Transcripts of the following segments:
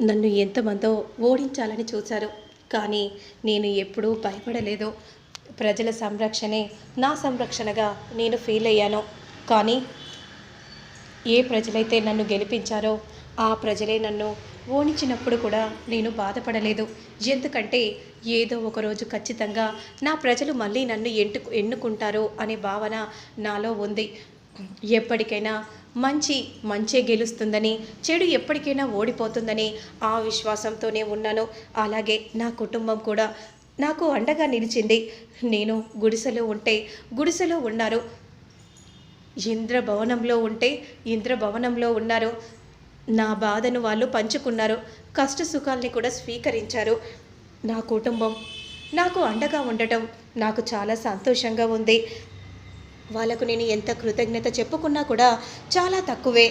నన్ను ఎంతమందో ఓడించాలని చూశారు. కానీ నేను ఎప్పుడూ భయపడలేదు. ప్రజల సంరక్షణే నా సంరక్షణగా నేను ఫీల్ అయ్యాను. కానీ ఏ ప్రజలైతే నన్ను గెలిపించారో ఆ ప్రజలే నన్ను ఓడించినప్పుడు కూడా నేను బాధపడలేదు. ఎందుకంటే ఏదో ఒకరోజు ఖచ్చితంగా నా ప్రజలు మళ్ళీ నన్ను ఎంటు ఎన్నుకుంటారు అనే భావన నాలో ఉంది. ఎప్పటికైనా మంచి మంచే గెలుస్తుందని చెడు ఎప్పటికైనా ఓడిపోతుందని ఆ విశ్వాసంతోనే ఉన్నాను. అలాగే నా కుటుంబం కూడా నాకు అండగా నిలిచింది. నేను గుడిసెలో ఉంటే గుడిసెలో ఉన్నారు. ఇంద్రభవనంలో ఉంటే ఇంద్రభవనంలో ఉన్నారు. నా బాధను వాళ్ళు పంచుకున్నారు. కష్ట సుఖాల్ని కూడా స్వీకరించారు. నా కుటుంబం నాకు అండగా ఉండటం నాకు చాలా సంతోషంగా ఉంది. వాళ్ళకు నేను ఎంత కృతజ్ఞత చెప్పుకున్నా కూడా చాలా తక్కువే.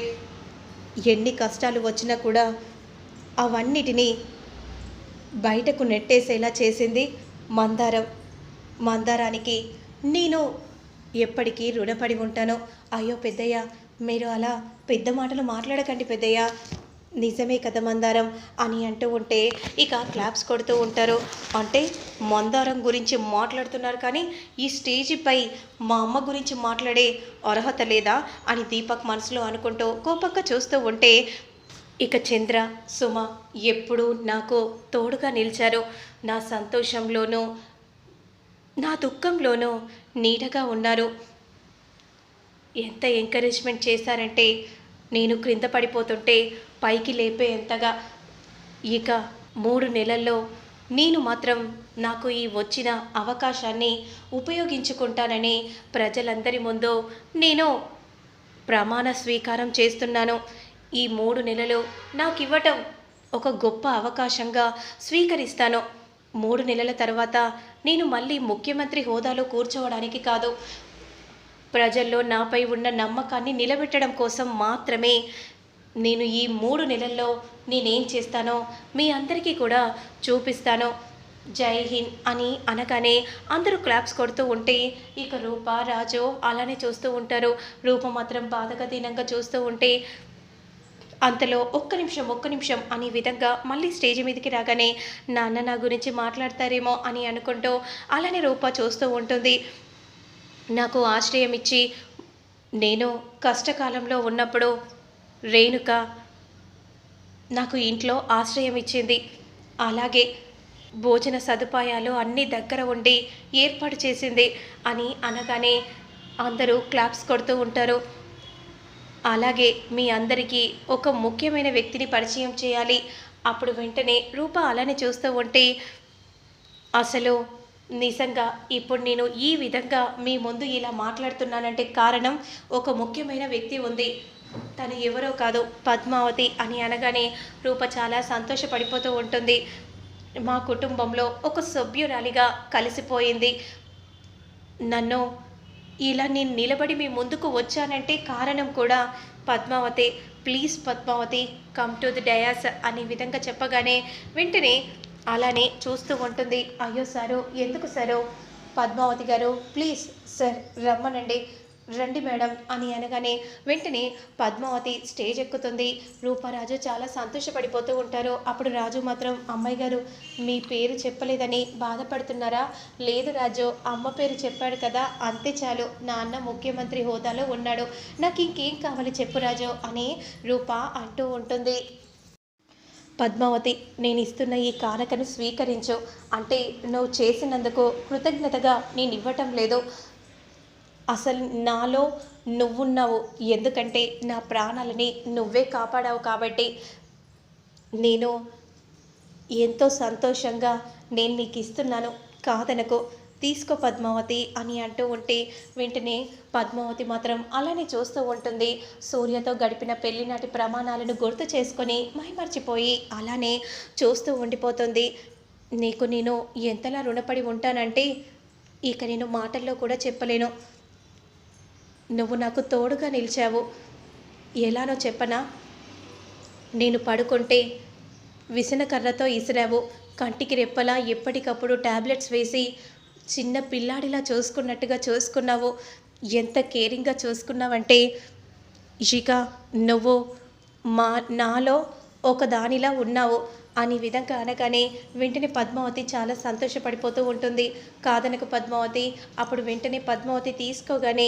ఎన్ని కష్టాలు వచ్చినా కూడా అవన్నిటినీ బయటకు నెట్టేసేలా చేసింది మందారం. మందారానికి నేను ఎప్పటికీ రుణపడి ఉంటాను. అయ్యో పెద్దయ్య మీరు అలా పెద్ద మాటలు మాట్లాడకండి పెద్దయ్య. నిజమే కదా మందారం అని అంటూ ఉంటే ఇక క్లాప్స్ కొడుతూ ఉంటారు. అంటే మందారం గురించి మాట్లాడుతున్నారు కానీ ఈ స్టేజిపై మా అమ్మ గురించి మాట్లాడే అర్హత లేదా అని దీపక్ మనసులో అనుకుంటూ కోపంగా చూస్తూ ఉంటే ఇక చంద్ర సుమ ఎప్పుడూ నాకు తోడుగా నిలిచారు. నా సంతోషంలోనూ నా దుఃఖంలోనూ నీడగా ఉన్నారు. ఎంత ఎంకరేజ్మెంట్ చేశారంటే నేను క్రింద పడిపోతుంటే పైకి లేపేంతగా ఇక మూడు నెలల్లో నేను మాత్రం నాకు ఈ వచ్చిన అవకాశాన్ని ఉపయోగించుకుంటానని ప్రజలందరి ముందు నేను ప్రమాణ స్వీకారం చేస్తున్నాను. ఈ మూడు నెలలు నాకు ఇవ్వటం ఒక గొప్ప అవకాశంగా స్వీకరిస్తాను. మూడు నెలల తర్వాత నేను మళ్ళీ ముఖ్యమంత్రి హోదాలో కూర్చోవడానికి కాదు. ప్రజల్లో నాపై ఉన్న నమ్మకాన్ని నిలబెట్టడం కోసం మాత్రమే నేను ఈ మూడు నెలల్లో నేనేం చేస్తానో మీ అందరికీ కూడా చూపిస్తాను. జై హింద్ అని అనగానే అందరూ క్లాప్స్ కొడుతూ ఉంటే ఇక రూప రాజు అలానే చూస్తూ ఉంటారు. రూప మాత్రం బాధగా దీనంగా చూస్తూ ఉంటే అంతలో ఒక్క నిమిషం ఒక్క నిమిషం అనే విధంగా మళ్ళీ స్టేజ్ మీదకి రాగానే నాన్న నా గురించి మాట్లాడతారేమో అని అనుకుంటూ అలానే రూప చూస్తూ ఉంటుంది. నాకు ఆశ్రయం ఇచ్చి నేను కష్టకాలంలో ఉన్నప్పుడు రేణుక నాకు ఇంట్లో ఆశ్రయం ఇచ్చింది. అలాగే భోజన సదుపాయాలు అన్నీ దగ్గర ఉండి ఏర్పాటు చేసింది అని అనగానే అందరూ క్లాప్స్ కొడుతూ ఉంటారు. అలాగే మీ అందరికీ ఒక ముఖ్యమైన వ్యక్తిని పరిచయం చేయాలి. అప్పుడు వెంటనే రూప అలానే చూస్తూ ఉంటే అసలు నిజంగా ఇప్పుడు నేను ఈ విధంగా మీ ముందు ఇలా మాట్లాడుతున్నానంటే కారణం ఒక ముఖ్యమైన వ్యక్తి ఉంది. తను ఎవరో కాదు పద్మావతి అని అనగానే రూప చాలా సంతోషపడిపోతూ ఉంటుంది. మా కుటుంబంలో ఒక సభ్యురాలిగా కలిసిపోయింది. నన్ను ఇలా నేను నిలబడి మీ ముందుకు వచ్చానంటే కారణం కూడా Padmavathi. Please Padmavathi come to the dais అనే విధంగా చెప్పగానే వెంటనే అలానే చూస్తూ ఉంటుంది. అయ్యో సారు ఎందుకు సారు? పద్మావతి గారు ప్లీజ్ సార్ రమ్మనండి. రండి మేడం అని అనగానే వెంటనే పద్మావతి స్టేజ్ ఎక్కుతుంది. రూపరాజు చాలా సంతోషపడిపోతూ ఉంటారు. అప్పుడు రాజు మాత్రం అమ్మాయి గారు మీ పేరు చెప్పలేదని బాధపడుతున్నారా? లేదు రాజు అమ్మ పేరు చెప్పాడు కదా అంతే చాలు. నాన్న ముఖ్యమంత్రి హోదాలో ఉన్నాడు. నాకు ఇంకేం కావాలి చెప్పు రాజు అని రూప అంటూ ఉంటుంది. పద్మావతి నేను ఇస్తున్న ఈ కానుకను స్వీకరించు. అంటే నువ్వు చేసినందుకు కృతజ్ఞతగా నేను ఇవ్వటం లేదు. అసలు నాలో నువ్వున్నావు. ఎందుకంటే నా ప్రాణాలని నువ్వే కాపాడావు కాబట్టి నేను ఎంతో సంతోషంగా నేను నీకు ఇస్తున్నాను. కాదనకు. తీసుకో పద్మావతి అని అంటూ ఉంటే వెంటనే పద్మావతి మాత్రం అలానే చూస్తూ ఉంటుంది. సూర్యతో గడిపిన పెళ్ళినాటి ప్రమాణాలను గుర్తు చేసుకొని మైమర్చిపోయి అలానే చూస్తూ ఉండిపోతుంది. నీకు నేను ఎంతలా రుణపడి ఉంటానంటే ఇక నేను మాటల్లో కూడా చెప్పలేను. నువ్వు నాకు తోడుగా నిలిచావు. ఎలానో చెప్పనా? నేను పడుకుంటే విసనకర్రతో ఇసిరావు. కంటికి రెప్పలా ఎప్పటికప్పుడు టాబ్లెట్స్ వేసి చిన్న పిల్లాడిలా చూసుకున్నట్టుగా చూసుకున్నావు. ఎంత కేరింగ్గా చూసుకున్నావంటే ఇక నువ్వు మా నాలో ఒక దానిలా ఉన్నావు అని విధంగా అనగానే వెంటనే పద్మావతి చాలా సంతోషపడిపోతూ ఉంటుంది. కాదనకు పద్మావతి అప్పుడు వెంటనే పద్మావతి తీసుకోగానే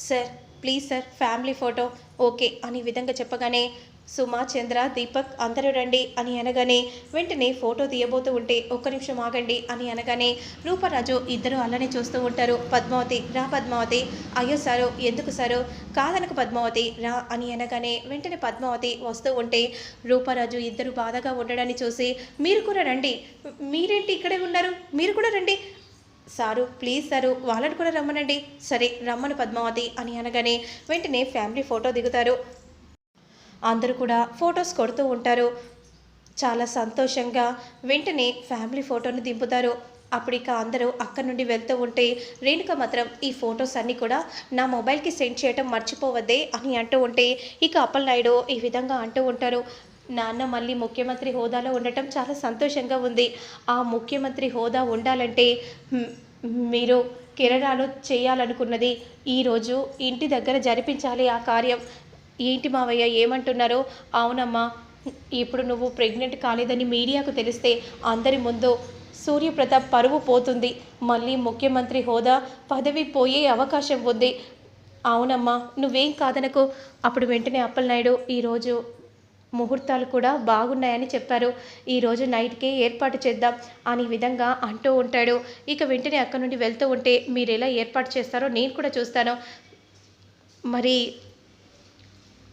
sir please sir family photo okay అని విధంగా చెప్పగానే సుమా చంద్ర దీపక్ అందరూ రండి అని అనగానే వెంటనే ఫోటో తీయబోతూ ఉంటే ఒక్క నిమిషం ఆగండి అని అనగానే రూపరాజు ఇద్దరు అలానే చూస్తూ ఉంటారు. పద్మావతి రా పద్మావతి. అయ్యో సారు ఎందుకు సారు? కాదనకు పద్మావతి రా అని అనగానే వెంటనే పద్మావతి వస్తూ ఉంటే రూపరాజు ఇద్దరు బాధగా ఉండడాన్ని చూసి మీరు కూడా రండి. మీరేంటి ఇక్కడే ఉన్నారు? మీరు కూడా రండి. సారు ప్లీజ్ సారు వాళ్ళని కూడా రమ్మనండి. సరే రమ్మను పద్మావతి అని అనగానే వెంటనే ఫ్యామిలీ ఫోటో దిగుతారు. అందరూ కూడా ఫొటోస్ కొడుతూ ఉంటారు. చాలా సంతోషంగా వెంటనే ఫ్యామిలీ ఫోటోను దింపుతారు. అప్పుడు ఇక అందరూ అక్కడి నుండి వెళ్తూ ఉంటే రేణుక మాత్రం ఈ ఫొటోస్ అన్నీ కూడా నా మొబైల్కి సెండ్ చేయటం మర్చిపోవద్దే అని అంటూ ఉంటే ఇక అప్పలనాయుడు ఈ విధంగా అంటూ ఉంటారు. నాన్న మళ్ళీ ముఖ్యమంత్రి హోదాలో ఉండటం చాలా సంతోషంగా ఉంది. ఆ ముఖ్యమంత్రి హోదా ఉండాలంటే మీరు కిరణాలు చేయాలనుకున్నది ఈరోజు ఇంటి దగ్గర జరిపించాలి ఆ కార్యం. ఏంటి మావయ్య ఏమంటున్నారో? అవునమ్మా ఇప్పుడు నువ్వు ప్రెగ్నెంట్ కాలేదని మీడియాకు తెలిస్తే అందరి ముందు సూర్యప్రతాప్ పరువు పోతుంది. మళ్ళీ ముఖ్యమంత్రి హోదా పదవి పోయే అవకాశం ఉంది. అవునమ్మా నువ్వేం కాదనకు? అప్పుడు వెంటనే అప్పలనాయుడు ఈరోజు ముహూర్తాలు కూడా బాగున్నాయని చెప్పారు. ఈరోజు నైట్కే ఏర్పాటు చేద్దాం అని విధంగా అంటూ ఉంటాడు. ఇక వెంటనే అక్కడ నుండి వెళ్తూ ఉంటే మీరు ఎలా ఏర్పాటు చేస్తారో నేను కూడా చూస్తాను. మరి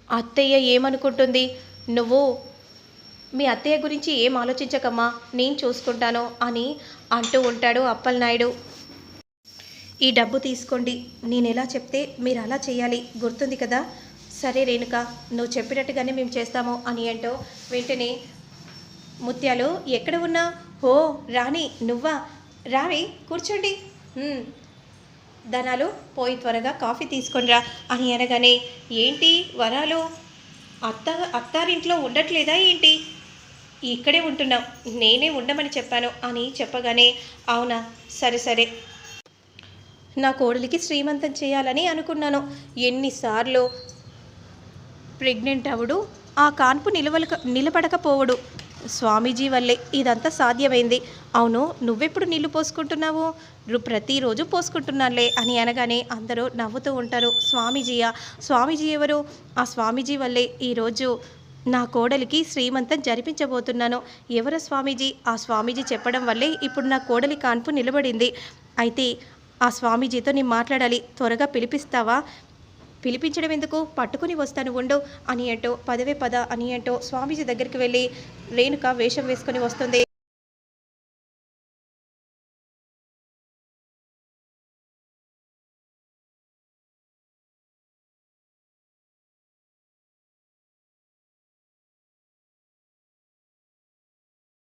అత్తయ్య ఏమనుకుంటుంది? నువ్వు మీ అత్తయ్య గురించి ఏం ఆలోచించకమ్మా నేను చూసుకుంటాను అని అంటూ ఉంటాడు అప్పలనాయుడు. ఈ డబ్బు తీసుకోండి నేను ఎలా చెప్తే మీరు అలా చేయాలి గుర్తుంది కదా? సరే రేణుక నువ్వు చెప్పినట్టుగానే మేము చేస్తాము అని అంటూ వెంటనే ముత్యాలు ఎక్కడ ఉన్నా? ఓ రాణి నువ్వా? రావి కూర్చోండి. ధనాలు పోయి త్వరగా కాఫీ తీసుకొనిరా అని అనగానే ఏంటి వరాలు? అత్త అత్తారింట్లో ఉండట్లేదా ఏంటి? ఇక్కడే ఉంటున్నాం నేనే ఉండమని చెప్పాను అని చెప్పగానే అవునా సరే సరే. నా కోడలికి శ్రీమంతం చేయాలని అనుకున్నాను. ఎన్నిసార్లు ప్రెగ్నెంట్ అవుడు ఆ కాన్పు నిలవలక నిలబడకపోవడు. స్వామీజీ వల్లే ఇదంతా సాధ్యమైంది. అవును నువ్వెప్పుడు నీళ్ళు పోసుకుంటున్నావు? ప్రతిరోజు పోసుకుంటున్నానులే అని అనగానే అందరూ నవ్వుతూ ఉంటారు స్వామీజీయా. స్వామీజీ ఎవరు? ఆ స్వామీజీ వల్లే ఈరోజు నా కోడలికి శ్రీమంతం జరిపించబోతున్నాను. ఎవరు స్వామీజీ? ఆ స్వామీజీ చెప్పడం వల్లే ఇప్పుడు నా కోడలి కాన్పు నిలబడింది. అయితే ఆ స్వామీజీతో నేను మాట్లాడాలి. త్వరగా పిలిపిస్తావా? పిలిపించడం ఎందుకు? పట్టుకుని వస్తాను ఉండు అని అంటూ పదవే పద అని అంటూ స్వామీజీ దగ్గరికి వెళ్ళి రేణుక వేషం వేసుకొని వస్తుంది.